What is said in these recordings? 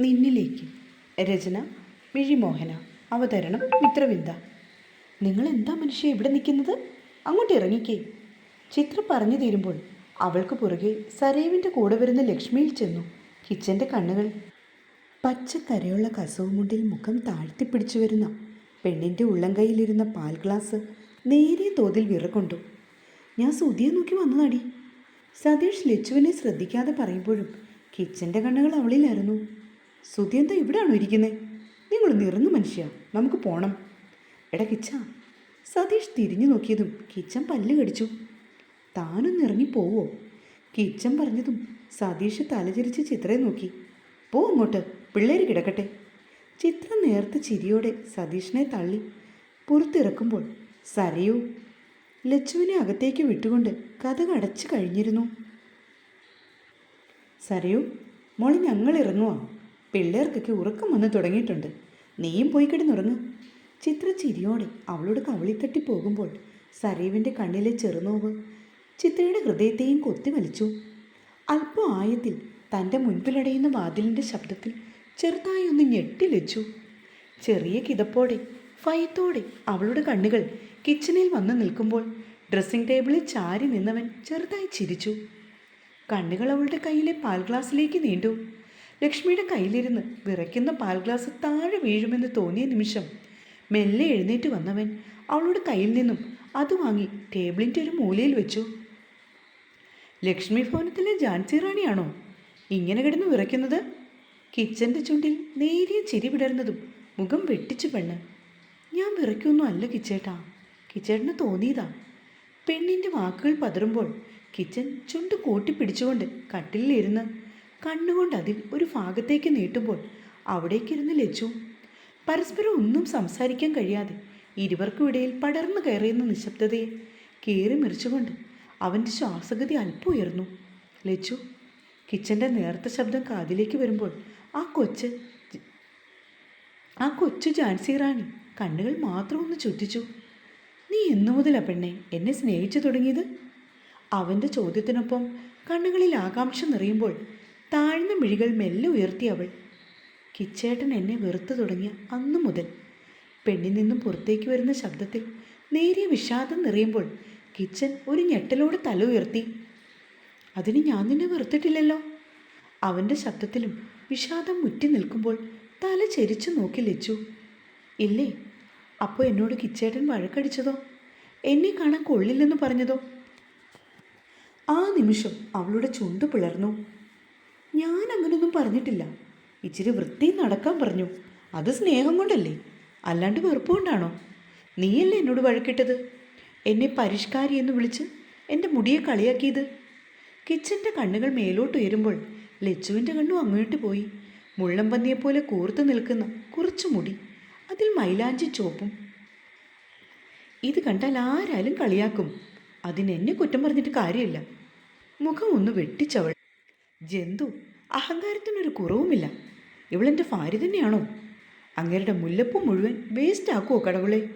നിന്നിലേക്ക്. രചന മിഴിമോഹന അവതരണം മിത്രവിന്ദ. നിങ്ങൾ എന്താ മനുഷ്യ ഇവിടെ നിൽക്കുന്നത്? അങ്ങോട്ട് ഇറങ്ങിക്കേ. ചിത്ര പറഞ്ഞു തീരുമ്പോൾ അവൾക്ക് പുറകെ സരേവിന്റെ കൂടെ വരുന്ന ലക്ഷ്മിയിൽ ചെന്നു. കിച്ചന്റെ കണ്ണുകൾ പച്ചക്കരയുള്ള കസവുമുണ്ടിൽ മുഖം താഴ്ത്തിപ്പിടിച്ചു വരുന്ന പെണ്ണിന്റെ ഉള്ളംകൈയിലിരുന്ന പാൽ ഗ്ലാസ് നേരിയ തോതിൽ വിറകൊണ്ടു. ഞാൻ സുധിയെ നോക്കി വന്നതാടി. സതീഷ് ലച്ചുവിനെ ശ്രദ്ധിക്കാതെ പറയുമ്പോഴും കിച്ചന്റെ കണ്ണുകൾ അവളിലായിരുന്നു സുധി എന്താ ഇവിടെയാണോ ഇരിക്കുന്നത് നിങ്ങൾ നിറന്നു മനുഷ്യ നമുക്ക് പോണം. എടാ കിച്ച സതീഷ് തിരിഞ്ഞു നോക്കിയതും കിച്ചൻ പല്ല് കടിച്ചു. താനൊന്ന് ഇറങ്ങി പോവോ? കിച്ചൻ പറഞ്ഞതും സതീഷ് തലചിരിച്ച് ചിത്രയെ നോക്കി. പോ അങ്ങോട്ട് പിള്ളേർ കിടക്കട്ടെ. ചിത്ര നേർത്ത ചിരിയോടെ സതീഷിനെ തള്ളി. പുറത്തിറക്കുമ്പോൾ സരയു ലച്ചുവിനെ അകത്തേക്ക് വിട്ടുകൊണ്ട് കഥ അടച്ചു കഴിഞ്ഞിരുന്നു. സരയു മോളെ ഞങ്ങൾ ഇറങ്ങുവാ. പിള്ളേർക്കൊക്കെ ഉറക്കം വന്ന് തുടങ്ങിയിട്ടുണ്ട്. നീയും പോയി കിടന്നുറങ്ങ്. ചിത്ര ചിരിയോടെ അവളോട് കവളിത്തട്ടി പോകുമ്പോൾ സരീവിന്റെ കണ്ണിലെ ചെറുനോവ് ചിത്രയുടെ ഹൃദയത്തെയും കൊത്തി വലിച്ചു. അല്പം ആയത്തിൽ തന്റെ മുൻപിലടയുന്ന വാതിലിന്റെ ശബ്ദത്തിൽ ചെറുതായി ഒന്ന് ഞെട്ടിലെച്ചു ചെറിയ കിതപ്പോടെ ഭയത്തോടെ അവളുടെ കണ്ണുകൾ കിച്ചണിൽ വന്ന് നിൽക്കുമ്പോൾ ഡ്രസ്സിംഗ് ടേബിളിൽ ചാരി നിന്നവൻ ചെറുതായി ചിരിച്ചു. കണ്ണുകൾ അവളുടെ കയ്യിലെ പാൽ ഗ്ലാസ്സിലേക്ക് നീണ്ടു. ലക്ഷ്മിയുടെ കയ്യിലിരുന്ന് വിറയ്ക്കുന്ന പാൽ ഗ്ലാസ് താഴെ വീഴുമെന്ന് തോന്നിയ നിമിഷം മെല്ലെ എഴുന്നേറ്റ് വന്നവൻ അവളുടെ കയ്യിൽ നിന്നും അത് വാങ്ങി ടേബിളിന്റെ ഒരു മൂലയിൽ വെച്ചു. ലക്ഷ്മി ഭവനത്തിലെ ജാൻസി റാണിയാണോ? ഇങ്ങനെ കിടന്ന് വിറയ്ക്കുന്നത്? കിച്ചന്റെ ചുണ്ടിൽ നേരിയ ചിരി വിടർന്നതും മുഖം വെട്ടിച്ചു പെണ്ണ്. ഞാൻ വിറയ്ക്കൊന്നും അല്ല കിച്ചേട്ടാ. കിച്ചേട്ടന് തോന്നിയതാ. പെണ്ണിന്റെ വാക്കുകൾ പതറുമ്പോൾ കിച്ചൻ ചുണ്ട് കൂട്ടിപ്പിടിച്ചുകൊണ്ട് കട്ടിലിരുന്ന് കണ്ണുകൊണ്ട് അതിൽ ഒരു ഭാഗത്തേക്ക് നീട്ടുമ്പോൾ അവിടേക്കിരുന്ന് ലച്ചു പരസ്പരം ഒന്നും സംസാരിക്കാൻ കഴിയാതെ ഇരുവർക്കും ഇടയിൽ പടർന്നു കയറിയുന്ന നിശബ്ദതയെ കീറി മുറിച്ചുകൊണ്ട് അവന്റെ ശ്വാസഗതി അല്പം ഉയർന്നു. ലച്ചു കിച്ചന്റെ നേർത്ത ശബ്ദം കാതിലേക്ക് വരുമ്പോൾ ആ കൊച്ച് ആ കൊച്ചു ജാൻസി റാണി കണ്ണുകൾ മാത്രം ഒന്ന് ചുറ്റിച്ചു. നീ എന്നു മുതലാ പെണ്ണെ എന്നെ സ്നേഹിച്ചു തുടങ്ങിയത്? അവന്റെ ചോദ്യത്തിനൊപ്പം കണ്ണുകളിൽ ആകാംക്ഷ നിറയുമ്പോൾ താഴ്ന്ന മിഴികൾ മെല്ലെ ഉയർത്തി അവൾ. കിച്ചേട്ടൻ എന്നെ വെറുത്തു തുടങ്ങിയ അന്നു മുതൽ. പെണ്ണിൽ നിന്നും പുറത്തേക്ക് വരുന്ന ശബ്ദത്തിൽ നേരിയ വിഷാദം നിറയുമ്പോൾ കിച്ചൻ ഒരു ഞെട്ടലോട് തല ഉയർത്തി. അതിന് ഞാൻ നിന്നെ വെറുത്തിട്ടില്ലല്ലോ? അവന്റെ ശബ്ദത്തിലും വിഷാദം മുറ്റി നിൽക്കുമ്പോൾ തല ചെരിച്ചു നോക്കി ലച്ചു. ഇല്ലേ അപ്പോൾ എന്നോട് കിച്ചേട്ടൻ വഴക്കടിച്ചതോ? എന്നെ കാണാൻ കൊള്ളില്ലെന്ന് പറഞ്ഞതോ? ആ നിമിഷം അവളുടെ ചുണ്ട് പിളർന്നു. ഞാൻ അങ്ങനൊന്നും പറഞ്ഞിട്ടില്ല. ഇച്ചിരി വൃത്തി നടക്കാൻ പറഞ്ഞു. അത് സ്നേഹം കൊണ്ടല്ലേ? അല്ലാണ്ട് വെറുപ്പ് കൊണ്ടാണോ? നീയല്ലേ എന്നോട് വഴക്കിട്ടത്? എന്നെ പരിഷ്കാരി എന്ന് വിളിച്ച് എന്റെ മുടിയെ കളിയാക്കിയത്? കിച്ചന്റെ കണ്ണുകൾ മേലോട്ട് ഉയരുമ്പോൾ ലച്ചുവിന്റെ കണ്ണും അങ്ങോട്ട് പോയി. മുള്ളംപന്നിയെപ്പോലെ കൂർത്തു നിൽക്കുന്ന കുറച്ചു മുടി അതിൽ മൈലാഞ്ചി ചോപ്പും ഇത് കണ്ടാൽ ആരാലും കളിയാക്കും. അതിനെന്നെ കുറ്റം പറഞ്ഞിട്ട് കാര്യമില്ല. മുഖം ഒന്ന് വെട്ടിച്ചവൾ ജന്തു അഹങ്കാരത്തിനൊരു കുറവുമില്ല. ഇവളെന്റെ ഭാര്യ തന്നെയാണോ? അങ്ങേരുടെ മുല്ലപ്പൂ മുഴുവൻ വേസ്റ്റ് ആക്കുമോ കടവുളെ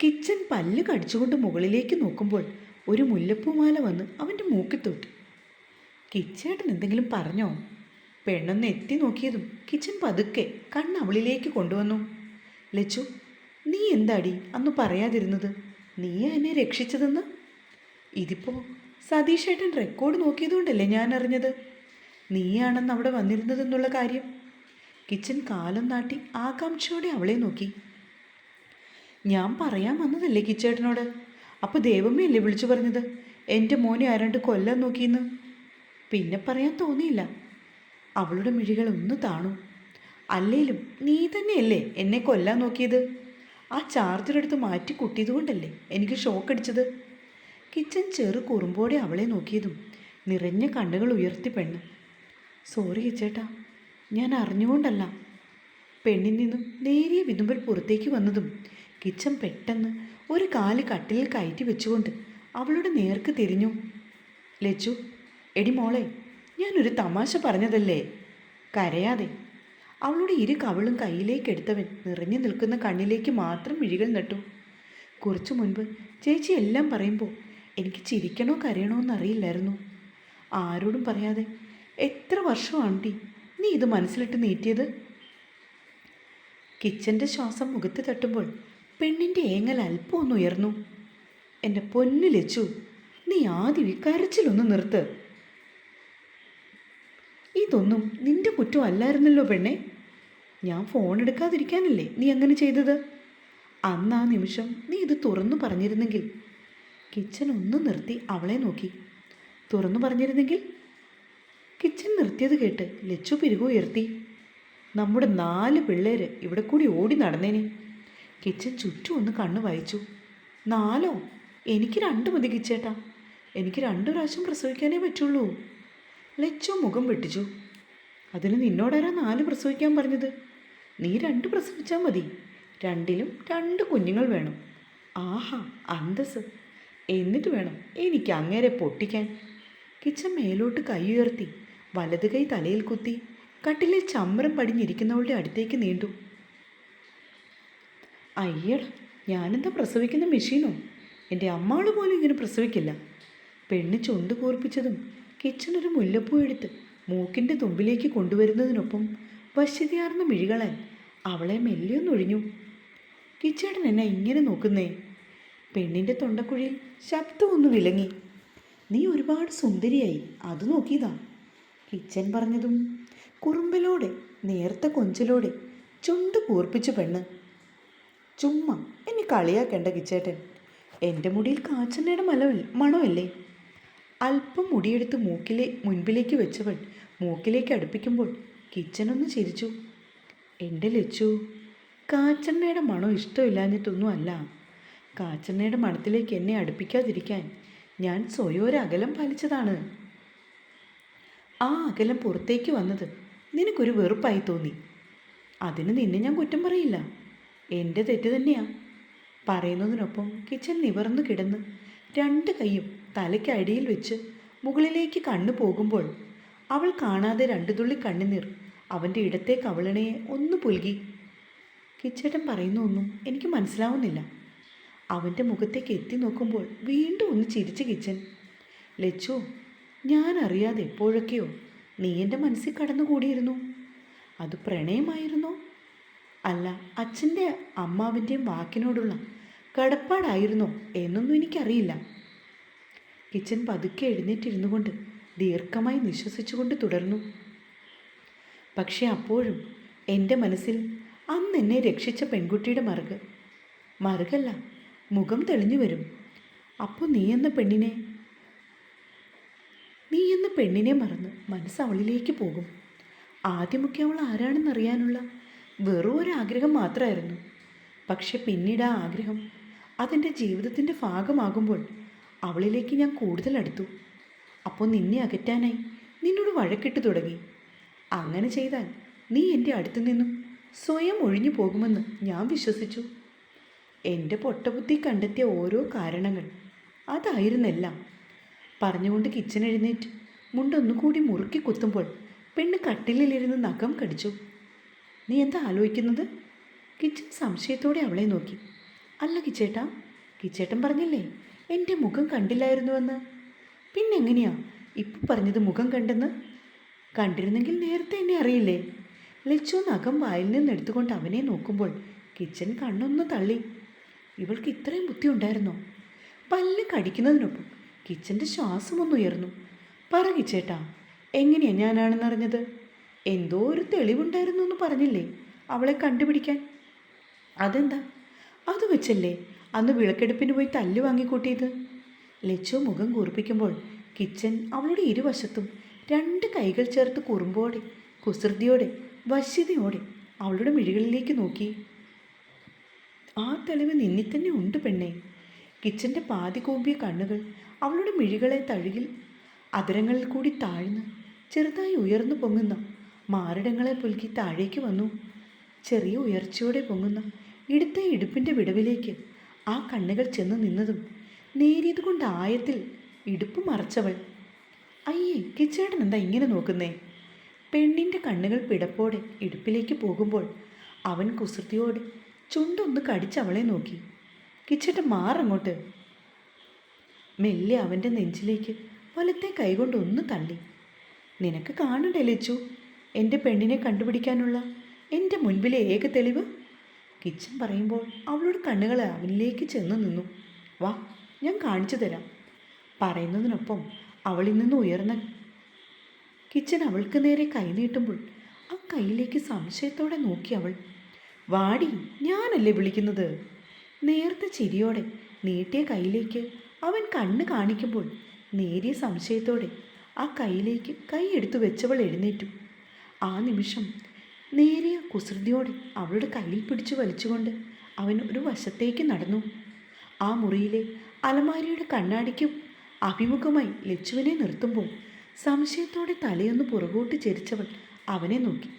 കിച്ചൻ പല്ല് കടിച്ചുകൊണ്ട് മുകളിലേക്ക് നോക്കുമ്പോൾ ഒരു മുല്ലപ്പൂമാല വന്ന് അവന്റെ മൂക്കിൽ തൊട്ടു കിച്ചേട്ടൻ എന്തെങ്കിലും പറഞ്ഞോ? പെണ്ണൊന്ന് എത്തി നോക്കിയതും കിച്ചൻ പതുക്കെ കണ്ണ് അവളിലേക്ക് കൊണ്ടുവന്നു. ലച്ചു നീ എന്താടി അന്ന് പറയാതിരുന്നത്? നീ എന്നെ രക്ഷിച്ചതെന്ന്? ഇതിപ്പോൾ സതീഷേട്ടൻ റെക്കോർഡ് നോക്കിയതുകൊണ്ടല്ലേ ഞാൻ അറിഞ്ഞത് നീയാണെന്ന് അവിടെ വന്നിരുന്നതെന്നുള്ള കാര്യം? കിച്ചൻ കാലം നാട്ടി ആകാംക്ഷയോടെ അവളെ നോക്കി. ഞാൻ പറയാൻ വന്നതല്ലേ കിച്ചേട്ടനോട്? അപ്പോൾ ദേവമ്മയല്ലേ വിളിച്ചു പറഞ്ഞത്? എന്റെ മോനെ ആരാണ്ട് കൊല്ലാൻ നോക്കിയെന്ന്? പിന്നെ പറയാൻ തോന്നിയില്ല. അവളുടെ മിഴികൾ ഒന്ന് താണു. അല്ലേലും നീ തന്നെയല്ലേ എന്നെ കൊല്ലാൻ നോക്കിയത്? ആ ചാർജർ എടുത്ത് മാറ്റി കുട്ടിയതുകൊണ്ടല്ലേ എനിക്ക് ഷോക്ക് അടിച്ചത്? കിച്ചൻ ചെറു കുറുമ്പോടെ അവളെ നോക്കിയതും നിറഞ്ഞ കണ്ണുകൾ ഉയർത്തി പെണ്ണ്. സോറി ചേട്ടാ. ഞാൻ അറിഞ്ഞുകൊണ്ടല്ല. പെണ്ണിൽ നിന്നും നേരിയ വിതുമ്പൽ പുറത്തേക്ക് വന്നതും കിച്ചൻ പെട്ടെന്ന് ഒരു കാൽ കട്ടിലിൽ കയറ്റി വെച്ചുകൊണ്ട് അവളുടെ നേർക്ക് തിരിഞ്ഞു. ലച്ചു എടി മോളെ ഞാനൊരു തമാശ പറഞ്ഞതല്ലേ? കരയാതെ. അവളുടെ ഇരു കവളും കയ്യിലേക്ക് എടുത്തവൻ നിറഞ്ഞു നിൽക്കുന്ന കണ്ണിലേക്ക് മാത്രം മിഴികൾ നട്ടു. കുറച്ചു മുൻപ് ചേച്ചി എല്ലാം പറയുമ്പോൾ എനിക്ക് ചിരിക്കണോ കരയണോ എന്നറിയില്ലായിരുന്നു. ആരോടും പറയാതെ എത്ര വർഷമാണ് ടീ നീ ഇത് മനസ്സിലിട്ട് നീറ്റിയത് കിച്ചന്റെ ശ്വാസം മുഖത്ത് തട്ടുമ്പോൾ പെണ്ണിന്റെ ഏങ്ങൽ അല്പം ഒന്ന് ഉയർന്നു. എന്റെ പൊന്നു ലച്ചു നീ ആദ്യം ഈ കരച്ചിലൊന്ന് നിർത്ത്. ഇതൊന്നും നിന്റെ കുറ്റം അല്ലായിരുന്നല്ലോ പെണ്ണെ. ഞാൻ ഫോൺ എടുക്കാതിരിക്കാനല്ലേ നീ അങ്ങനെ ചെയ്തത്? അന്ന് ആ നിമിഷം നീ ഇത് തുറന്നു പറഞ്ഞിരുന്നെങ്കിൽ കിച്ചൻ ഒന്ന് നിർത്തി അവളെ നോക്കി. തുറന്നു പറഞ്ഞിരുന്നെങ്കിൽ കിച്ചൻ നിർത്തിയത് കേട്ട് ലച്ചു പിരികു ഉയർത്തി. നമ്മുടെ നാല് പിള്ളേര് ഇവിടെ കൂടി ഓടി നടന്നേനെ. കിച്ചൻ ചുറ്റും ഒന്ന് കണ്ണു വായിച്ചു നാലോ? എനിക്ക് രണ്ട് മതി കിച്ചേട്ടാ. എനിക്ക് രണ്ടു പ്രാവശ്യം പ്രസവിക്കാനേ പറ്റുള്ളൂ. ലച്ചു മുഖം വെട്ടിച്ചു. അതിന് നിന്നോടാരാ നാല് പ്രസവിക്കാൻ പറഞ്ഞത്? നീ രണ്ട് പ്രസവിച്ചാൽ മതി. രണ്ടിലും രണ്ട് കുഞ്ഞുങ്ങൾ വേണം. ആഹാ അന്തസ് എന്നിട്ട് വേണം എനിക്ക് അങ്ങേരെ പൊട്ടിക്കാൻ. കിച്ചൻ മേലോട്ട് കൈ ഉയർത്തി. വലത് കൈ തലയിൽ കുത്തി കട്ടിലിൽ ചമ്രം പടിഞ്ഞിരിക്കുന്നവളുടെ അടുത്തേക്ക് നീണ്ടു. അയ്യട ഞാനെന്താ പ്രസവിക്കുന്ന മെഷീനോ? എന്റെ അമ്മാൾ പോലും ഇങ്ങനെ പ്രസവിക്കില്ല. പെണ്ണ് ചുണ്ട് കൂർപ്പിച്ചതും കിച്ചണൊരു മുല്ലപ്പൂ എടുത്ത് മൂക്കിന്റെ തുമ്പിലേക്ക് കൊണ്ടുവരുന്നതിനൊപ്പം വശ്യതയാർന്ന മിഴികളാൻ അവളെ മെല്ലെയൊന്നൊഴിഞ്ഞു കിച്ചേടൻ എന്നെ ഇങ്ങനെ നോക്കുന്നേ? പെണ്ണിന്റെ തൊണ്ടക്കുഴിയിൽ ശബ്ദമൊന്നു വിലങ്ങി. നീ ഒരുപാട് സുന്ദരിയായി. അത് നോക്കിയതാ. കിച്ചൻ പറഞ്ഞതും കുറുമ്പിലൂടെ നേർത്ത കൊഞ്ചലോടെ ചുണ്ട് കൂർപ്പിച്ചു പെണ്ണ്. ചുമ്മാ എന്നെ കളിയാക്കേണ്ട കിച്ചേട്ടൻ. എന്റെ മുടിയിൽ കാച്ചെണ്ണയുടെ മലവിൽ മണമല്ലേ? അല്പം മുടിയെടുത്ത് മൂക്കിലെ മുൻപിലേക്ക് വെച്ചവൾ മൂക്കിലേക്ക് അടുപ്പിക്കുമ്പോൾ കിച്ചനൊന്ന് ചിരിച്ചു. എന്റെ ലച്ചു കാച്ചെണ്ണയുടെ മണം ഇഷ്ടമില്ലാഞ്ഞിട്ടൊന്നും അല്ല. കാച്ചെണ്ണയുടെ മണത്തിലേക്ക് എന്നെ അടുപ്പിക്കാതിരിക്കാൻ ഞാൻ സ്വയം ഒരകലം പാലിച്ചതാണ്. ആ അകലം പുറത്തേക്ക് വന്നത് നിനക്കൊരു വെറുപ്പായി തോന്നി. അതിന് നിന്നെ ഞാൻ കുറ്റം പറയില്ല. എന്റെ തെറ്റ് തന്നെയാ. പറയുന്നതിനൊപ്പം കിച്ചൻ നിവർന്നു കിടന്ന് രണ്ട് കൈയും തലയ്ക്കടിയിൽ വെച്ച് മുകളിലേക്ക് കണ്ണു പോകുമ്പോൾ അവൾ കാണാതെ രണ്ടു തുള്ളി കണ്ണുനീർ അവന്റെ ഇടത്തെ കവളണയെ ഒന്ന് പുൽകി. കിച്ചേട്ടൻ പറയുന്ന ഒന്നും എനിക്ക് മനസ്സിലാവുന്നില്ല. അവന്റെ മുഖത്തേക്ക് എത്തി നോക്കുമ്പോൾ വീണ്ടും ഒന്ന് ചിരിച്ച് കിച്ചൻ ലച്ചു ഞാൻ അറിയാതെ എപ്പോഴൊക്കെയോ നീ എന്റെ മനസ്സിൽ കടന്നുകൂടിയിരുന്നു. അത് പ്രണയമായിരുന്നോ? അല്ല അച്ഛന്റെ അമ്മാവിന്റെയും വാക്കിനോടുള്ള കടപ്പാടായിരുന്നോ എന്നൊന്നും എനിക്കറിയില്ല. കിച്ചൻ പതുക്കെ എഴുന്നേറ്റിരുന്നു കൊണ്ട് ദീർഘമായി നിശ്വസിച്ചുകൊണ്ട് തുടർന്നു. പക്ഷെ അപ്പോഴും എന്റെ മനസ്സിൽ അന്ന് എന്നെ രക്ഷിച്ച പെൺകുട്ടിയുടെ മറുക് മറുകല്ല മുഖം തെളിഞ്ഞു വരും. അപ്പോൾ നീ എന്ന പെണ്ണിനെ നീ എന്ന പെണ്ണിനെ മറന്ന് മനസ്സ് അവളിലേക്ക് പോകും. ആദ്യമൊക്കെ അവൾ ആരാണെന്നറിയാനുള്ള വെറും ഒരു ആഗ്രഹം മാത്രമായിരുന്നു. പക്ഷെ പിന്നീട് ആ ആഗ്രഹം അതെന്റെ ജീവിതത്തിന്റെ ഭാഗമാകുമ്പോൾ അവളിലേക്ക് ഞാൻ കൂടുതൽ അടുത്തു. അപ്പോൾ നിന്നെ അകറ്റാനായി നിന്നോട് വഴക്കിട്ട് തുടങ്ങി. അങ്ങനെ ചെയ്താൽ നീ എന്റെ അടുത്തു നിന്നും സ്വയം ഒഴിഞ്ഞു പോകുമെന്ന് ഞാൻ വിശ്വസിച്ചു. എന്റെ പൊട്ടബുദ്ധി കണ്ടെത്തിയ ഓരോ കാരണങ്ങൾ അതായിരുന്നെല്ലാം പറഞ്ഞുകൊണ്ട് കിച്ചൺ എഴുന്നേറ്റ്. മുണ്ടൊന്നുകൂടി മുറുക്കി കുത്തുമ്പോൾ പെണ്ണ് കട്ടിലിലിരുന്ന് നഖം കടിച്ചു. നീ എന്താ ആലോചിക്കുന്നത്? കിച്ചൻ സംശയത്തോടെ അവളെ നോക്കി. അല്ല കിച്ചേട്ടാ കിച്ചേട്ടൻ പറഞ്ഞില്ലേ എന്റെ മുഖം കണ്ടില്ലായിരുന്നുവെന്ന്? പിന്നെ എങ്ങനെയാ ഇപ്പം പറഞ്ഞത് മുഖം കണ്ടെന്ന്? കണ്ടിരുന്നെങ്കിൽ നേരത്തെ എന്നെ അറിയില്ലേ? ലച്ചു നഖം വായിൽ നിന്ന് എടുത്തുകൊണ്ട് അവനെ നോക്കുമ്പോൾ കിച്ചൻ കണ്ണൊന്ന് തള്ളി. ഇവൾക്ക് ഇത്രയും ബുദ്ധി ഉണ്ടായിരുന്നോ പല്ല് കടിക്കുന്നതിനൊപ്പം. കിച്ചന്റെ ശ്വാസമൊന്നുയർന്നു. പറ കിച്ചേട്ടാ എങ്ങനെയാ ഞാനാണെന്നറിഞ്ഞത്? എന്തോ ഒരു തെളിവുണ്ടായിരുന്നു എന്ന് പറഞ്ഞില്ലേ അവളെ കണ്ടുപിടിക്കാൻ? അതെന്താ? അത് വെച്ചല്ലേ അന്ന് വിളക്കെടുപ്പിന് പോയി തല്ല് വാങ്ങിക്കൂട്ടിയത്. ലച്ചു മുഖം കൂർപ്പിക്കുമ്പോൾ കിച്ചൻ അവളുടെ ഇരുവശത്തും രണ്ട് കൈകൾ ചേർത്ത് കുറുമ്പോടെ കുസൃതിയോടെ വശ്യതയോടെ അവളുടെ മിഴികളിലേക്ക് നോക്കി. ആ തെളിവ് നിന്നിൽ തന്നെ ഉണ്ട് പെണ്ണേ. കിച്ചന്റെ പാതി കൂമ്പിയ കണ്ണുകൾ അവളുടെ മിഴികളെ തഴുകിൽ അതിരങ്ങളിൽ കൂടി താഴ്ന്ന് ചെറുതായി ഉയർന്നു പൊങ്ങുന്ന മാറിടങ്ങളെ പുൽകി താഴേക്ക് വന്നു. ചെറിയ ഉയർച്ചയോടെ പൊങ്ങുന്ന ഇടുത്ത ഇടുപ്പിന്റെ വിടവിലേക്ക് ആ കണ്ണുകൾ ചെന്ന് നിന്നതും നേരിയതുകൊണ്ട് ആയത്തിൽ ഇടുപ്പ് മറച്ചവൾ. അയ്യേ കിച്ചേട്ടൻ എന്താ ഇങ്ങനെ നോക്കുന്നേ? പെണ്ണിന്റെ കണ്ണുകൾ പിടപ്പോടെ ഇടുപ്പിലേക്ക് പോകുമ്പോൾ അവൻ കുസൃതിയോടെ ചുണ്ടൊന്ന് കടിച്ചവളെ നോക്കി. കിച്ചേട്ടൻ മാറങ്ങോട്ട്. മെല്ലെ അവന്റെ നെഞ്ചിലേക്ക് വലത്തെ കൈകൊണ്ട് ഒന്ന് തള്ളി. നിനക്ക് കാണണ്ടേ ലച്ചു? എന്റെ പെണ്ണിനെ കണ്ടുപിടിക്കാനുള്ള എന്റെ മുൻപിലെ ഏക തെളിവ്? കിച്ചൻ പറയുമ്പോൾ അവളുടെ കണ്ണുകൾ അവനിലേക്ക് ചെന്ന് നിന്നു. വാ ഞാൻ കാണിച്ചു തരാം. പറയുന്നതിനൊപ്പം അവളിൽ നിന്ന് ഉയർന്ന കിച്ചൻ അവൾക്ക് നേരെ കൈനീട്ടുമ്പോൾ ആ കൈയിലേക്ക് സംശയത്തോടെ നോക്കി അവൾ. വാടി ഞാനല്ലേ വിളിക്കുന്നത്? നേർത്ത ചിരിയോടെ നീട്ടിയ കൈയിലേക്ക് അവൻ കണ്ണ് കാണിക്കുമ്പോൾ നേരിയ സംശയത്തോടെ ആ കൈയിലേക്ക് കൈ എടുത്തു വെച്ചവൾ എഴുന്നേറ്റു. ആ നിമിഷം നേരിയ കുസൃതിയോടെ അവളുടെ കയ്യിൽ പിടിച്ചു വലിച്ചുകൊണ്ട് അവൻ ഒരു വശത്തേക്ക് നടന്നു. ആ മുറിയിലെ അലമാരിയുടെ കണ്ണാടിക്ക് അഭിമുഖമായി ലച്ചുവിനെ നിർത്തുമ്പോൾ സംശയത്തോടെ തലയൊന്ന് പുറകോട്ട് ചരിച്ചവൾ അവനെ നോക്കി.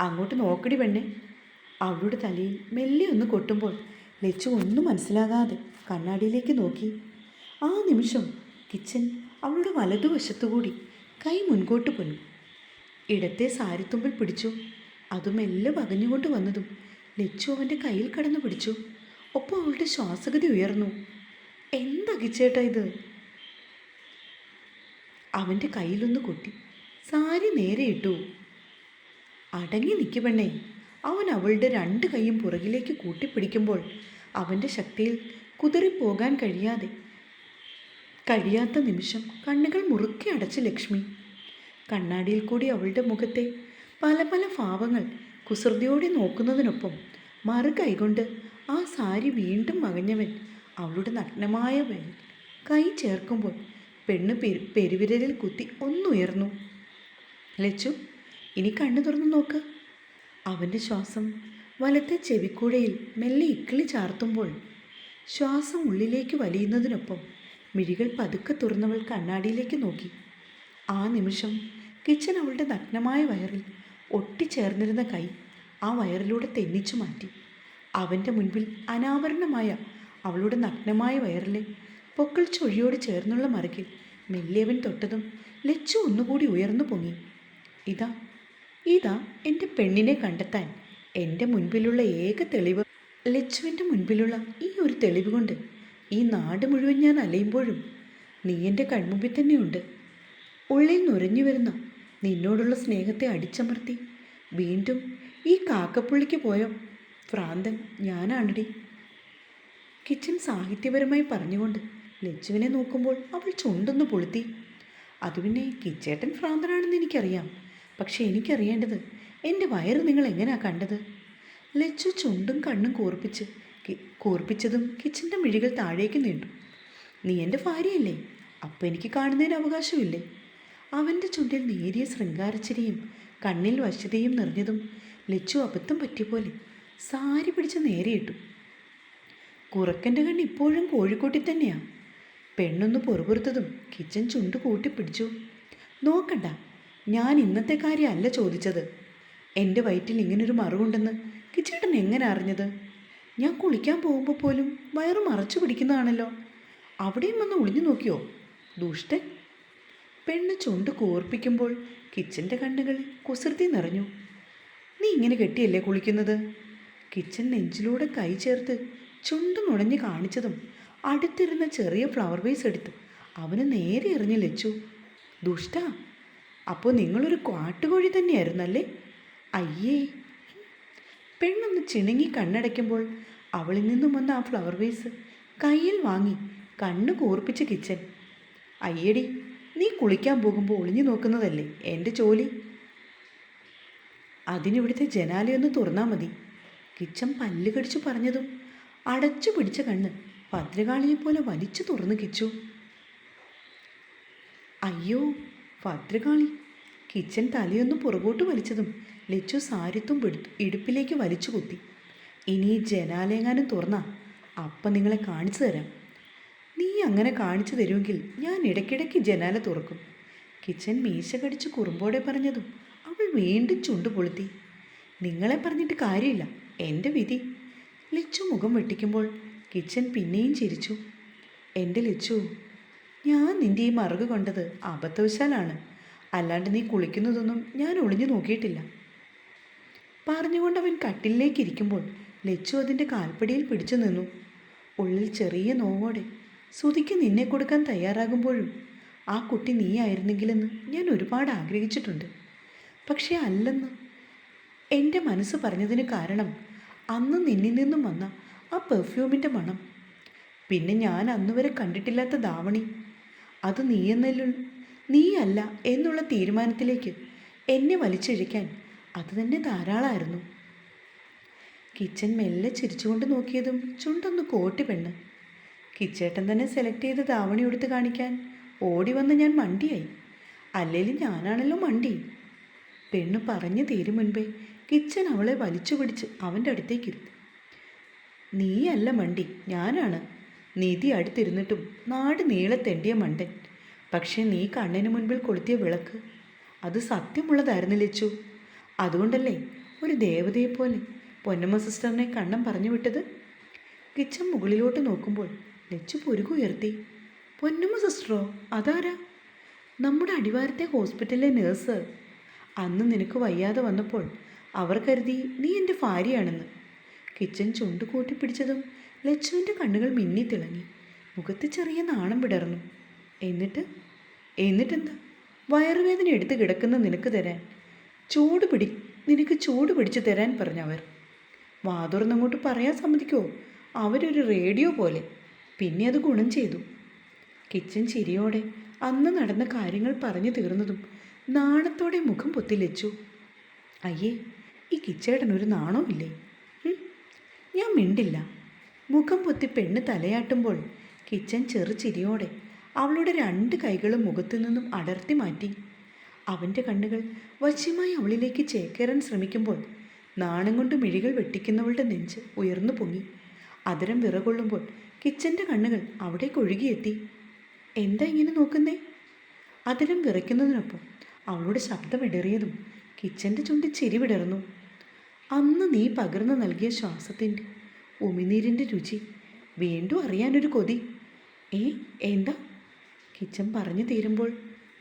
അങ്ങോട്ട് നോക്കടി പെണ്ണെ അവളുടെ തലയിൽ മെല്ലെ ഒന്ന് കൊട്ടുമ്പോൾ ലച്ചു ഒന്നും മനസ്സിലാകാതെ കണ്ണാടിയിലേക്ക് നോക്കി. ആ നിമിഷം കിച്ചൻ അവളുടെ വലതുവശത്തുകൂടി കൈ മുൻകോട്ട് പൊന്നു. ഇടത്തെ സാരിത്തുമ്പിൽ പിടിച്ചു. അതുമെല്ലാം മെല്ലെ പകഞ്ഞുകൊണ്ട് വന്നതും ലച്ചു അവന്റെ കയ്യിൽ കടന്നു പിടിച്ചു. ഒപ്പം അവളുടെ ശ്വാസഗതി ഉയർന്നു. എന്താ കിച്ചേട്ടാ ഇത്? അവന്റെ കയ്യിലൊന്ന് കൊട്ടി സാരി നേരെ ഇട്ടു. അടങ്ങി നിൽക്ക് പെണ്ണേ. അവൻ അവളുടെ രണ്ട് കൈയും പുറകിലേക്ക് കൂട്ടിപ്പിടിക്കുമ്പോൾ അവന്റെ ശക്തിയിൽ കുതിറിപ്പോകാൻ കഴിയാതെ കഴിയാത്ത നിമിഷം കണ്ണുകൾ മുറുക്കി അടച്ച് ലക്ഷ്മി. കണ്ണാടിയിൽ കൂടി അവളുടെ മുഖത്തെ പല പല ഭാവങ്ങൾ കുസൃതിയോടെ നോക്കുന്നതിനൊപ്പം മറു കൈകൊണ്ട് ആ സാരി വീണ്ടും മകഞ്ഞവൻ അവളുടെ നഗ്നമായ കൈ ചേർക്കുമ്പോൾ പെണ്ണ് പെരു പെരുവിരലിൽ കുത്തി ഒന്നുയർന്നു. ലച്ചു ഇനി കണ്ണു തുറന്നു നോക്ക്. അവന്റെ ശ്വാസം വലത്തെ ചെവിക്കൂടയിൽ മെല്ലെ ഇക്കിളി ചാർത്തുമ്പോൾ ശ്വാസം ഉള്ളിലേക്ക് വലിയുന്നതിനൊപ്പം മിഴികൾ പതുക്കെ തുറന്നവൾ കണ്ണാടിയിലേക്ക് നോക്കി. ആ നിമിഷം കിച്ചൻ അവളുടെ നഗ്നമായ വയറിൽ ഒട്ടിച്ചേർന്നിരുന്ന കൈ ആ വയറിലൂടെ തെന്നിച്ചു മാറ്റി. അവന്റെ മുൻപിൽ അനാവരണമായ അവളുടെ നഗ്നമായ വയറിലെ പൊക്കൾ ചൊഴിയോട് ചേർന്നുള്ള മറുകിൽ മെല്ലിയവൻ തൊട്ടതും ലച്ചു ഒന്നുകൂടി ഉയർന്നു പൊങ്ങി. ഇതാ ഇതാ എന്റെ പെണ്ണിനെ കണ്ടെത്താൻ എന്റെ മുൻപിലുള്ള ഏക തെളിവ്. ലച്ചുവിന്റെ മുൻപിലുള്ള ഈ ഒരു തെളിവ് കൊണ്ട് ഈ നാട് മുഴുവൻ ഞാൻ അലയുമ്പോഴും നീ എന്റെ കൺമുമ്പിൽ തന്നെയുണ്ട്. ഉള്ളിൽ നുരഞ്ഞു വരുന്ന നിന്നോടുള്ള സ്നേഹത്തെ അടിച്ചമർത്തി വീണ്ടും ഈ കാക്കപ്പുള്ളിക്ക് പോയോ? ഭ്രാന്തൻ ഞാനാണടി. കിച്ചൻ സാഹിത്യപരമായി പറഞ്ഞുകൊണ്ട് ലച്ചുവിനെ നോക്കുമ്പോൾ അവൾ ചുണ്ടൊന്ന് പൊളുത്തി. അത് പിന്നെ കിച്ചേട്ടൻ ഭ്രാന്തനാണെന്ന് എനിക്കറിയാം. പക്ഷെ എനിക്കറിയേണ്ടത് എന്റെ വയറ് നിങ്ങൾ എങ്ങനെയാ കണ്ടത്? ലച്ചു ചുണ്ടും കണ്ണും കൂർപ്പിച്ച് കൂർപ്പിച്ചതും കിച്ചന്റെ മിഴികൾ താഴേക്ക് നീണ്ടു. നീ എന്റെ ഭാര്യയല്ലേ? അപ്പം എനിക്ക് കാണുന്നതിന് അവകാശമില്ലേ? അവന്റെ ചുണ്ടിൽ നേരിയ ശൃംഗാരച്ചിരിയും കണ്ണിൽ വശ്യതയും നിറഞ്ഞതും ലച്ചു അബദ്ധം പറ്റിയ പോലെ സാരി പിടിച്ച് നേരെയിട്ടു കുറക്കന്റെ കണ്ണ് ഇപ്പോഴും കോഴിക്കോട്ടിൽ തന്നെയാണ് പെണ്ണൊന്ന് പൊറുപുറുത്തതും കിച്ചൻ ചുണ്ട് കൂട്ടിപ്പിടിച്ചു. നോക്കണ്ട ഞാൻ ഇന്നത്തെ കാര്യമല്ല ചോദിച്ചത്. എന്റെ വയറ്റിൽ ഇങ്ങനൊരു മറുകുണ്ടെന്ന് കിച്ചേട്ടൻ എങ്ങനെ അറിഞ്ഞത്? ഞാൻ കുളിക്കാൻ പോകുമ്പോൾ പോലും വയറ് മറച്ചു പിടിക്കുന്നതാണല്ലോ. അവിടെയും വന്ന് ഒളിഞ്ഞു നോക്കിയോ? ദുഷ്ടൻ. പെണ്ണ് ചുണ്ട് കോർപ്പിക്കുമ്പോൾ കിച്ചന്റെ കണ്ണുകൾ കുസൃതി നിറഞ്ഞു. നീ ഇങ്ങനെ കെട്ടിയല്ലേ കുളിക്കുന്നത്? കിച്ചൻ നെഞ്ചിലൂടെ കൈ ചേർത്ത് ചുണ്ട് നുണഞ്ഞ് കാണിച്ചതും അടുത്തിരുന്ന ചെറിയ ഫ്ലവർ വേസ് എടുത്ത് അവന് നേരെ എറിഞ്ഞ് ലച്ചു. ദുഷ്ട അപ്പോൾ നിങ്ങളൊരു കാട്ടുകോഴി തന്നെയായിരുന്നല്ലേ? അയ്യേ. പെണ്ണൊന്ന് ചിണങ്ങി കണ്ണടയ്ക്കുമ്പോൾ അവളിൽ നിന്നും വന്ന ആ ഫ്ലവർ വേസ് കയ്യിൽ വാങ്ങി കണ്ണ് കൂർപ്പിച്ച കിച്ചൻ. അയ്യടി നീ കുളിക്കാൻ പോകുമ്പോൾ ഒളിഞ്ഞു നോക്കുന്നതല്ലേ എന്റെ ജോലി? അതിനിവിടുത്തെ ജനാലയൊന്ന് തുറന്നാൽ മതി. കിച്ചൻ പല്ല് കടിച്ചു പറഞ്ഞതും അടച്ചു പിടിച്ച കണ്ണ് ഭദ്രകാളിയെപ്പോലെ വലിച്ചു തുറന്നു കിച്ചു. അയ്യോ ഭദ്രകാളി കിച്ചൻ തലയൊന്ന് പുറകോട്ട് വലിച്ചതും ലച്ചു സാരിത്തും പിടുത്തു ഇടുപ്പിലേക്ക് വലിച്ചു കുത്തി. ഇനി ജനാലയങ്ങാനും തുറന്നാ അപ്പം നിങ്ങളെ കാണിച്ചു തരാം. നീ അങ്ങനെ കാണിച്ചു തരുമെങ്കിൽ ഞാൻ ഇടയ്ക്കിടയ്ക്ക് ജനാല തുറക്കും. കിച്ചൻ മീശ കടിച്ച് കുറുമ്പോടെ പറഞ്ഞതും അവൾ വീണ്ടും ചുണ്ടു പൊളുത്തി. നിങ്ങളെ പറഞ്ഞിട്ട് കാര്യമില്ല എന്റെ വിധി. ലച്ചു മുഖം വെട്ടിക്കുമ്പോൾ കിച്ചൻ പിന്നെയും ചിരിച്ചു. എന്റെ ലച്ചു ഞാൻ നിന്റെ ഈ മറുക് കൊണ്ടത് അബദ്ധവശാലാണ്. അല്ലാണ്ട് നീ കുളിക്കുന്നതൊന്നും ഞാൻ ഒളിഞ്ഞു നോക്കിയിട്ടില്ല. പറഞ്ഞുകൊണ്ട് അവൻ കട്ടിലേക്ക് ഇരിക്കുമ്പോൾ ലച്ചു അതിന്റെ കാൽപ്പടിയിൽ പിടിച്ചു നിന്നു. ഉള്ളിൽ ചെറിയ നോവോടെ സുതിക്ക് നിന്നെ കൊടുക്കാൻ തയ്യാറാകുമ്പോഴും ആ കുട്ടി നീ ആയിരുന്നെങ്കിലെന്ന് ഞാൻ ഒരുപാട് ആഗ്രഹിച്ചിട്ടുണ്ട്. പക്ഷേ അല്ലെന്ന് എന്റെ മനസ്സ് പറഞ്ഞതിന് കാരണം അന്ന് നിന്നിൽ നിന്നും വന്ന ആ പെർഫ്യൂമിന്റെ മണം. പിന്നെ ഞാൻ അന്നുവരെ കണ്ടിട്ടില്ലാത്ത ധാവണി അത് നീയെന്നല്ലു നീയല്ല എന്നുള്ള തീരുമാനത്തിലേക്ക് എന്നെ വലിച്ചിഴിക്കാൻ അത് തന്നെ ധാരാളമായിരുന്നു കിച്ചൻ മെല്ലെ ചിരിച്ചുകൊണ്ട് നോക്കിയതും ചുണ്ടൊന്ന് കോട്ടി പെണ്ണ്. കിച്ചേട്ടൻ തന്നെ സെലക്ട് ചെയ്ത് ധാവണി എടുത്ത് കാണിക്കാൻ ഓടി വന്ന് ഞാൻ മണ്ടിയായി. അല്ലെങ്കിൽ ഞാനാണല്ലോ മണ്ടി. പെണ്ണ് പറഞ്ഞു തീരും മുൻപേ കിച്ചൻ അവളെ വലിച്ചു പിടിച്ച് അവന്റെ അടുത്തേക്ക് ഇരുത്തി. നീയല്ല മണ്ടി ഞാനാണ്. നിധി അടുത്തിരുന്നിട്ടും നാട് നീളെ തെണ്ടിയ മണ്ടൻ. പക്ഷേ നീ കണ്ണന് മുൻപിൽ കൊളുത്തിയ വിളക്ക് അത് സത്യമുള്ളതായിരുന്നു ലച്ചു അതുകൊണ്ടല്ലേ ഒരു ദേവതയെപ്പോലെ പൊന്നമ്മ സിസ്റ്ററിനെ കണ്ണം പറഞ്ഞു വിട്ടത്? കിച്ചൻ മുകളിലോട്ട് നോക്കുമ്പോൾ ലച്ചു പുരുകുയർത്തി പൊന്നമ്മ സിസ്റ്ററോ അതാരാ? നമ്മുടെ അടിവാരത്തെ ഹോസ്പിറ്റലിലെ നേഴ്സ്. അന്ന് നിനക്ക് വയ്യാതെ വന്നപ്പോൾ അവർ കരുതി നീ എന്റെ ഭാര്യയാണെന്ന്. കിച്ചൻ ചുണ്ട് കൂട്ടി പിടിച്ചതും ലച്ചുവിന്റെ കണ്ണുകൾ മിന്നി തിളങ്ങി. മുഖത്ത് ചെറിയ നാണം വിടർന്നു. എന്നിട്ട്? എന്നിട്ടെന്താ? വയറുവേദന എടുത്ത് കിടക്കുന്ന നിനക്ക് തരാൻ. ചൂട് പിടി നിനക്ക് ചൂട് പിടിച്ച് തരാൻ പറഞ്ഞവർ. വാതുറന്നങ്ങോട്ട് പറയാൻ സമ്മതിക്കോ അവരൊരു റേഡിയോ പോലെ. പിന്നെ അത് ഗുണം ചെയ്തു. കിച്ചൻ ചിരിയോടെ അന്ന് നടന്ന കാര്യങ്ങൾ പറഞ്ഞു തീർന്നതും നാണത്തോടെ മുഖം പൊത്തിലെച്ചു അയ്യേ ഈ നാണവുമില്ലേ? ഇല്ലേ ഞാൻ മിണ്ടില്ല. മുഖം പൊത്തി പെണ്ണ് തലയാട്ടുമ്പോൾ കിച്ചൻ ചെറു ചിരിയോടെ അവളുടെ രണ്ട് കൈകളും മുഖത്തു നിന്നും അടർത്തി മാറ്റി. അവന്റെ കണ്ണുകൾ വശ്യമായി അവളിലേക്ക് ചേക്കേറാൻ ശ്രമിക്കുമ്പോൾ നാണം കൊണ്ട് മിഴികൾ വെട്ടിക്കുന്നവളുടെ നെഞ്ച് ഉയർന്നു പൊങ്ങി. അതിരം വിറകൊള്ളുമ്പോൾ കിച്ചന്റെ കണ്ണുകൾ അവിടേക്ക് ഒഴുകിയെത്തി. എന്താ ഇങ്ങനെ നോക്കുന്നേ? അതിരം വിറയ്ക്കുന്നതിനൊപ്പം അവളുടെ ശബ്ദം ഇടറിയതും കിച്ചന്റെ ചുണ്ടി ചിരി വിടർന്നു. അന്ന് നീ പകർന്നു നൽകിയ ശ്വാസത്തിന്റെ ഉമിനീരിന്റെ രുചി. വീണ്ടും അറിയാനൊരു കൊതി. ഏ എന്താ? കിച്ചൻ പറഞ്ഞു തീരുമ്പോൾ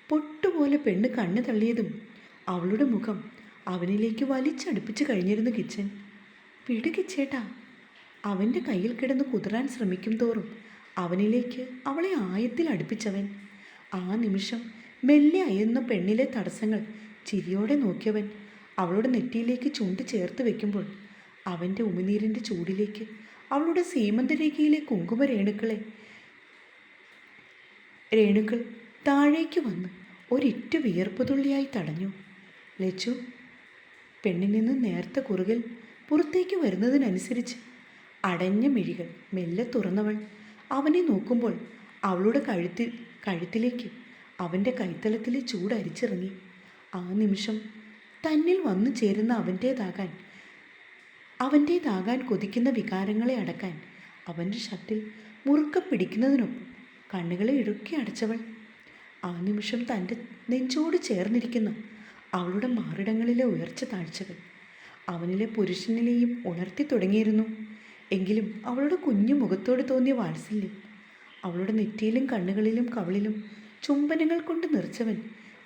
പൊട്ടുപോലെ പെണ്ണ് കണ്ണു തള്ളിയതും അവളുടെ മുഖം അവനിലേക്ക് വലിച്ചടുപ്പിച്ച് കഴിഞ്ഞിരുന്നു കിച്ചൻ. വിട് കിച്ചേട്ടാ. അവന്റെ കയ്യിൽ കിടന്ന് കുതിരാൻ ശ്രമിക്കും തോറും അവനിലേക്ക് അവളെ ആയത്തിൽ അടുപ്പിച്ചവൻ. ആ നിമിഷം മെല്ലെ അയയുന്ന പെണ്ണിലെ തടസ്സങ്ങൾ ചിരിയോടെ നോക്കിയവൻ അവളുടെ നെറ്റിയിലേക്ക് ചുണ്ട് ചേർത്ത് വെക്കുമ്പോൾ അവന്റെ ഉമിനീരിന്റെ ചൂടിലേക്ക് അവളുടെ സീമന്തരേഖയിലെ കുങ്കുമ രേണുക്കളെ. രേണുക്കൾ താഴേക്ക് വന്ന് ഒരിറ്റു വിയർപ്പ് തുള്ളിയായി തടഞ്ഞു. ലച്ചു പെണ്ണിൽ നിന്ന് നേർത്ത കുറുകൽ പുറത്തേക്ക് വരുന്നതിനനുസരിച്ച് അടഞ്ഞ മിഴികൾ മെല്ലെ തുറന്നവൾ അവനെ നോക്കുമ്പോൾ അവളുടെ കഴുത്തിൽ കഴുത്തിലേക്ക് അവന്റെ കൈത്തലത്തിലെ ചൂട് അരിച്ചിറങ്ങി. ആ നിമിഷം തന്നിൽ വന്നു ചേരുന്ന അവന്റേതാകാൻ അവന്റേതാകാൻ കൊതിക്കുന്ന വികാരങ്ങളെ അടക്കാൻ അവന്റെ ഷട്ടിൽ മുറുക്ക പിടിക്കുന്നതിനൊപ്പം കണ്ണുകളെ ഇടുക്കി അടച്ചവൾ. ആ നിമിഷം തന്റെ നെഞ്ചോട് ചേർന്നിരിക്കുന്ന അവളുടെ മാറിടങ്ങളിലെ ഉയർച്ച താഴ്ചകൾ അവനിലെ പുരുഷനിലെയും ഉണർത്തി തുടങ്ങിയിരുന്നു. എങ്കിലും അവളുടെ കുഞ്ഞു മുഖത്തോട് തോന്നിയ വാത്സല്യം അവളുടെ നെറ്റിയിലും കണ്ണുകളിലും കവളിലും ചുംബനങ്ങൾ കൊണ്ട് നിറച്ചവൻ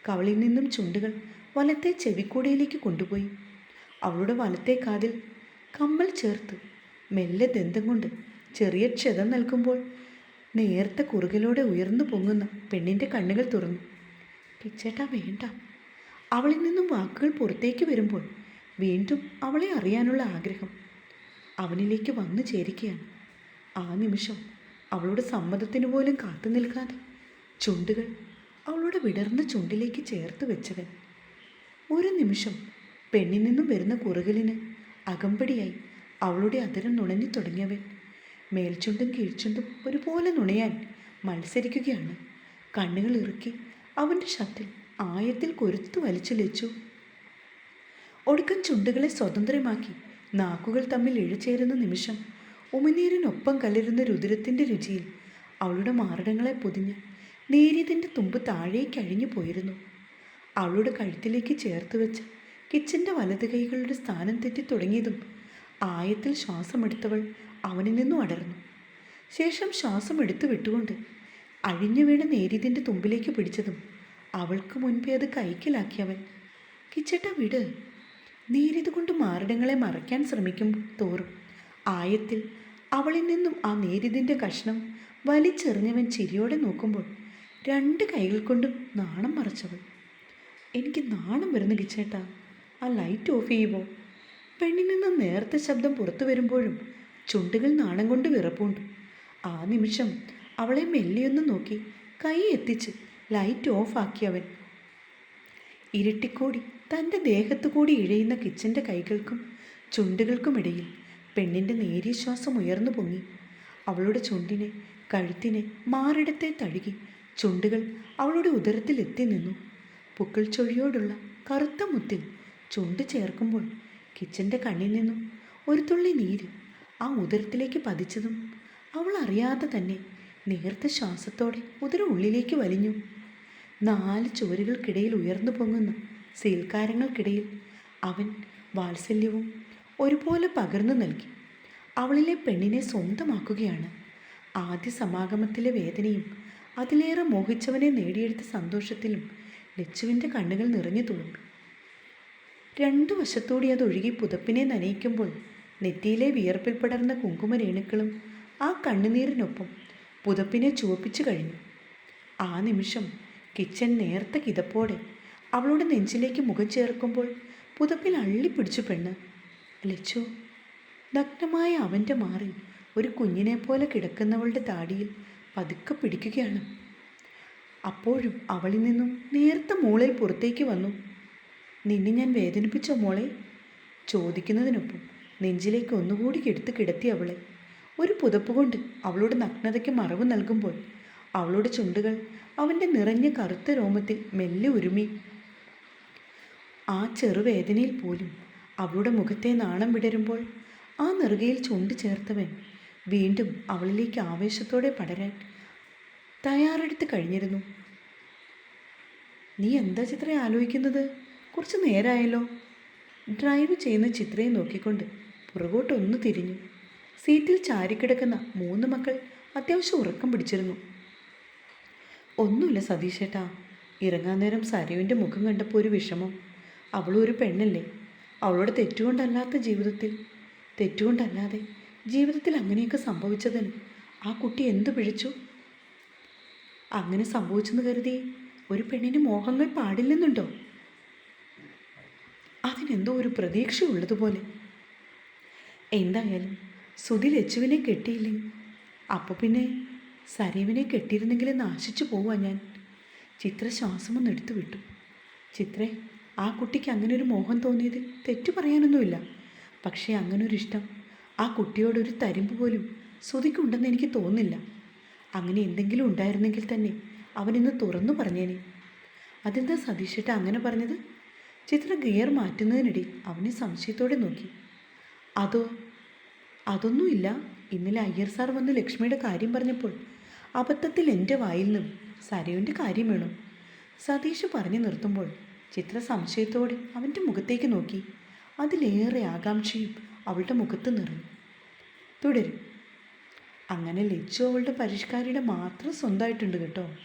കവളിൽ നിന്നും ചുണ്ടുകൾ വലത്തെ ചെവിക്കൂടയിലേക്ക് കൊണ്ടുപോയി. അവളുടെ വലത്തെ കാതിൽ കമ്മൽ ചേർത്തു. മെല്ലെ ദന്തം കൊണ്ട് ചെറിയ ക്ഷതം നൽകുമ്പോൾ നേർത്ത കുറുകിലൂടെ ഉയർന്നു പൊങ്ങുന്ന പെണ്ണിന്റെ കണ്ണുകൾ തുറന്നു. പിച്ചേട്ട വേണ്ട. അവളിൽ നിന്നും വാക്കുകൾ പുറത്തേക്ക് വരുമ്പോൾ വീണ്ടും അവളെ അറിയാനുള്ള ആഗ്രഹം അവനിലേക്ക് വന്നു ചേരുകയാണ്. ആ നിമിഷം അവളുടെ സമ്മതത്തിന് പോലും കാത്തു നിൽക്കാതെ ചുണ്ടുകൾ അവളുടെ വിടർന്ന ചുണ്ടിലേക്ക് ചേർത്ത് വെച്ചവൻ. ഒരു നിമിഷം പെണ്ണിൽ നിന്നും വരുന്ന കുറുകലിന് അകമ്പടിയായി. അവളുടെ അതിരം നുണഞ്ഞു തുടങ്ങിയവൻ. മേൽച്ചുണ്ടും കീഴ്ചുണ്ടും ഒരുപോലെ നുണയാൻ മത്സരിക്കുകയാണ്. കണ്ണുകൾ ഇറുക്കി അവന്റെ ഷട്ടിൽ ആയത്തിൽ കൊരുത്തു വലിച്ചു ലച്ചു. ഒടുക്കം ചുണ്ടുകളെ സ്വതന്ത്രമാക്കി നാക്കുകൾ തമ്മിൽ ഇഴചേരുന്ന നിമിഷം ഉമിനീരിനൊപ്പം കലരുന്ന രുതിരത്തിന്റെ രുചിയിൽ അവളുടെ മാറിടങ്ങളെ പൊതിഞ്ഞ് നേരിയതിന്റെ തുമ്പ് താഴേക്ക് അഴിഞ്ഞു പോയിരുന്നു. അവളുടെ കഴുത്തിലേക്ക് ചേർത്ത് വെച്ച് കിച്ചന്റെ വലത് കൈകളുടെ സ്ഥാനം തെറ്റി തുടങ്ങിയതും ആയത്തിൽ ശ്വാസമെടുത്തവൾ അവനിൽ നിന്നും അടർന്നു. ശേഷം ശ്വാസം എടുത്തു വിട്ടുകൊണ്ട് അഴിഞ്ഞു വീണ നേരിയതിന്റെ തുമ്പിലേക്ക് പിടിച്ചതും അവൾക്ക് മുൻപേ അത് കൈക്കലാക്കിയവൻ കിച്ചട്ട വിട്. നീരിത് കൊണ്ട് മാറിടങ്ങളെ മറയ്ക്കാൻ ശ്രമിക്കും തോറും ആയത്തിൽ അവളിൽ നിന്നും ആ നേരിതിന്റെ കഷ്ണം വലിച്ചെറിഞ്ഞവൻ ചിരിയോടെ നോക്കുമ്പോൾ രണ്ട് കൈകൾ കൊണ്ടും നാണം മറച്ചവൾ. എനിക്ക് നാണം വരുന്നു കിച്ചേട്ടാ. ആ ലൈറ്റ് ഓഫ് ചെയ്യുമോ? പെണ്ണിൽ നിന്ന് നേർത്ത ശബ്ദം പുറത്തു വരുമ്പോഴും ചുണ്ടുകൾ നാണം കൊണ്ട് വിറപ്പുണ്ട്. ആ നിമിഷം അവളെ മെല്ലിയൊന്ന് നോക്കി കൈ എത്തിച്ച് ലൈറ്റ് ഓഫ് ആക്കിയവൻ ഇരുട്ടിക്കൂടി തന്റെ ദേഹത്തു കൂടി ഇഴയുന്ന കിച്ചന്റെ കൈകൾക്കും ചുണ്ടുകൾക്കുമിടയിൽ പെണ്ണിന്റെ നേരിയ ശ്വാസം ഉയർന്നു പൊങ്ങി. അവളുടെ ചുണ്ടിനെ കഴുത്തിനെ മാറിടത്തെ തഴുകി ചുണ്ടുകൾ അവളുടെ ഉദരത്തിൽ എത്തി നിന്നു. പുക്കിൾ ചൊഴിയോടുള്ള കറുത്ത മുത്തിൽ ചുണ്ട് ചേർക്കുമ്പോൾ കിച്ചന്റെ കണ്ണിൽ നിന്നും ഒരു തുള്ളി നീര് ആ ഉദരത്തിലേക്ക് പതിച്ചതും അവൾ അറിയാതെ തന്നെ നേർത്ത ശ്വാസത്തോടെ ഉദരം ഉള്ളിലേക്ക് വലിഞ്ഞു. നാല് ചുവരുകൾക്കിടയിൽ ഉയർന്നു പൊങ്ങുന്ന സീൽക്കാരങ്ങൾക്കിടയിൽ അവൻ വാത്സല്യവും ഒരുപോലെ പകർന്നു നൽകി. അവളിലെ പെണ്ണിനെ സ്വന്തമാക്കുകയാണ്. ആദ്യ സമാഗമത്തിലെ വേദനയും അതിലേറെ മോഹിച്ചവനെ നേടിയെടുത്ത സന്തോഷത്തിലും ലച്ചുവിന്റെ കണ്ണുകൾ നിറഞ്ഞു തുളുമ്പി രണ്ടു വശത്തൂടി അത് ഒഴുകി പുതപ്പിനെ നനയിക്കുമ്പോൾ നെറ്റിയിലെ വിയർപ്പിൽ പടർന്ന കുങ്കുമരേണുക്കളും ആ കണ്ണുനീരിനൊപ്പം പുതപ്പിനെ ചുവപ്പിച്ചു കഴിഞ്ഞു. ആ നിമിഷം കിച്ചൻ നേർത്ത കിതപ്പോടെ അവളുടെ നെഞ്ചിലേക്ക് മുഖം ചേർക്കുമ്പോൾ പുതപ്പിൽ അള്ളിപ്പിടിച്ചു പെണ്ണ്. ലച്ചു നഗ്നമായ അവന്റെ മാറിൽ ഒരു കുഞ്ഞിനെ പോലെ കിടക്കുന്നവളുടെ താടിയിൽ പതുക്കെ പിടിക്കുകയാണ്. അപ്പോഴും അവളിൽ നിന്നും നേർത്ത മൂളയിൽ പുറത്തേക്ക് വന്നു. നിന്നെ ഞാൻ വേദനിപ്പിച്ചോ മോളെ? ചോദിക്കുന്നതിനൊപ്പം നെഞ്ചിലേക്ക് ഒന്നുകൂടി എടുത്ത് കിടത്തി അവളെ. ഒരു പുതപ്പ് കൊണ്ട് അവളുടെ നഗ്നതയ്ക്ക് മറവ് നൽകുമ്പോൾ അവളുടെ ചുണ്ടുകൾ അവന്റെ നിറഞ്ഞ കറുത്ത രോമത്തിൽ മെല്ലെ ഉരുമി. ആ ചെറുവേദനയിൽ പോലും അവളുടെ മുഖത്തെ നാണം വിടരുമ്പോൾ ആ നെറുകയിൽ ചുണ്ട് ചേർത്തവൻ വീണ്ടും അവളിലേക്ക് ആവേശത്തോടെ പടരാൻ തയ്യാറെടുത്ത് കഴിഞ്ഞിരുന്നു. നീ എന്താ ചിത്രം ആലോചിക്കുന്നത്? കുറച്ച് നേരമായല്ലോ ഡ്രൈവ് ചെയ്യുന്ന ചിത്രയെ നോക്കിക്കൊണ്ട് പുറകോട്ടൊന്ന് തിരിഞ്ഞു. സീറ്റിൽ ചാരിക്കിടക്കുന്ന മൂന്ന് മക്കൾ അത്യാവശ്യം ഉറക്കം പിടിച്ചിരുന്നു. ഒന്നുമില്ല സതീഷേട്ടാ ഇറങ്ങാൻ നേരം സരുവിന്റെ മുഖം കണ്ടപ്പോൾ ഒരു വിഷമം. അവളൊരു പെണ്ണല്ലേ. അവളോട് തെറ്റുകൊണ്ടല്ലാത്ത ജീവിതത്തിൽ. തെറ്റുകൊണ്ടല്ലാതെ ജീവിതത്തിൽ അങ്ങനെയൊക്കെ സംഭവിച്ചതിന് ആ കുട്ടി എന്തു പിഴച്ചു? അങ്ങനെ സംഭവിച്ചെന്ന് കരുതി ഒരു പെണ്ണിന് മോഹങ്ങൾ പാടില്ലെന്നുണ്ടോ? അതിനെന്തോ ഒരു പ്രതീക്ഷ ഉള്ളതുപോലെ എന്തായാലും സുധി ലച്ചുവിനെ കെട്ടിയില്ലെങ്കിൽ അപ്പോൾ പിന്നെ സരീവിനെ കെട്ടിയിരുന്നെങ്കിൽ നാശിച്ചു പോവാ ഞാൻ. ചിത്ര ശ്വാസമൊന്ന് എടുത്തു വിട്ടു. ചിത്രെ ആ കുട്ടിക്ക് അങ്ങനെ ഒരു മോഹം തോന്നിയതിൽ തെറ്റു പറയാനൊന്നുമില്ല. പക്ഷേ അങ്ങനെ ഒരു ഇഷ്ടം ആ കുട്ടിയോടൊരു തരിമ്പ് പോലും സുധിക്കുണ്ടെന്ന് എനിക്ക് തോന്നുന്നില്ല. അങ്ങനെ എന്തെങ്കിലും ഉണ്ടായിരുന്നെങ്കിൽ തന്നെ അവനിന്ന് തുറന്നു പറഞ്ഞേനെ. അതെന്താ സതീഷേട്ട അങ്ങനെ പറഞ്ഞത്? ചിത്ര ഗിയർ മാറ്റുന്നതിനിടെ അവനെ സംശയത്തോടെ നോക്കി. അതോ അതൊന്നുമില്ല. ഇന്നലെ അയ്യർ സാർ വന്ന് ലക്ഷ്മിയുടെ കാര്യം പറഞ്ഞപ്പോൾ അബദ്ധത്തിൽ എന്റെ വായിൽ നിന്നും സരയുവിന്റെ കാര്യം വേണു. സതീഷ് പറഞ്ഞു നിർത്തുമ്പോൾ ചിത്ര സംശയത്തോടെ അവന്റെ മുഖത്തേക്ക് നോക്കി. അതിലേറെ ആകാംക്ഷയും അവളുടെ മുഖത്ത് നിറഞ്ഞു. തുടരും. അങ്ങനെ ലജ്ജു അവളുടെ പരിഷ്കാരിയുടെ മാത്രം സ്വന്തമായിട്ടുണ്ട് കേട്ടോ.